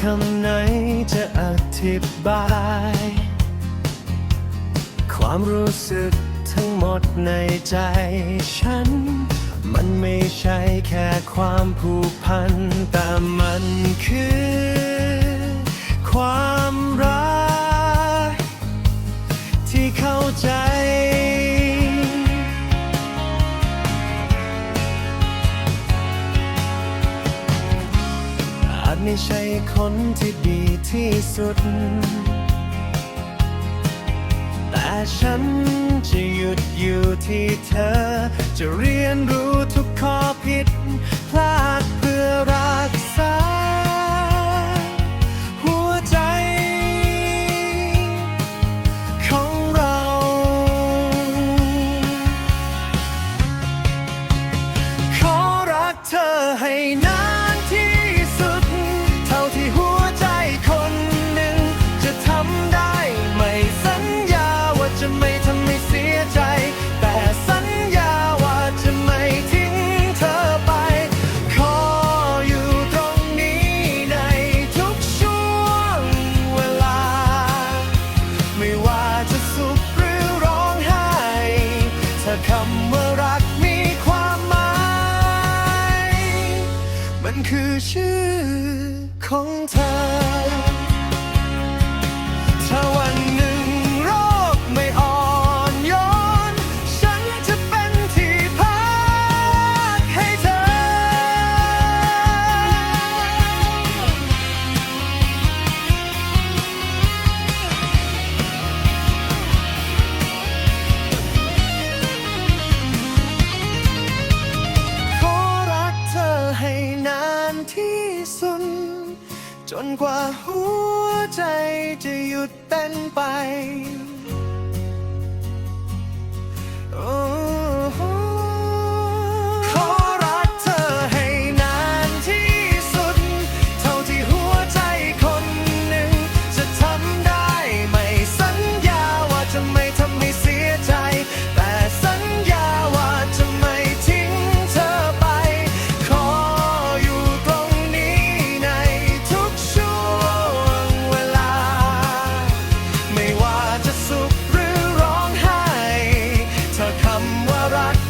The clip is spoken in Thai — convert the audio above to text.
คำไหนจะอธิบาย ความรู้สึกทั้งหมดในใจฉัน มันไม่ใช่แค่ความผูกพัน แต่มันคือ ไม่ใช่คนที่ดีที่สุด แต่ฉันจะหยุดอยู่ที่เธอ จะเรียนรู้ทุกข้อผิด คือชื่อของเธอ ที่สุด จนกว่าหัวใจจะหยุดเต้นไป rock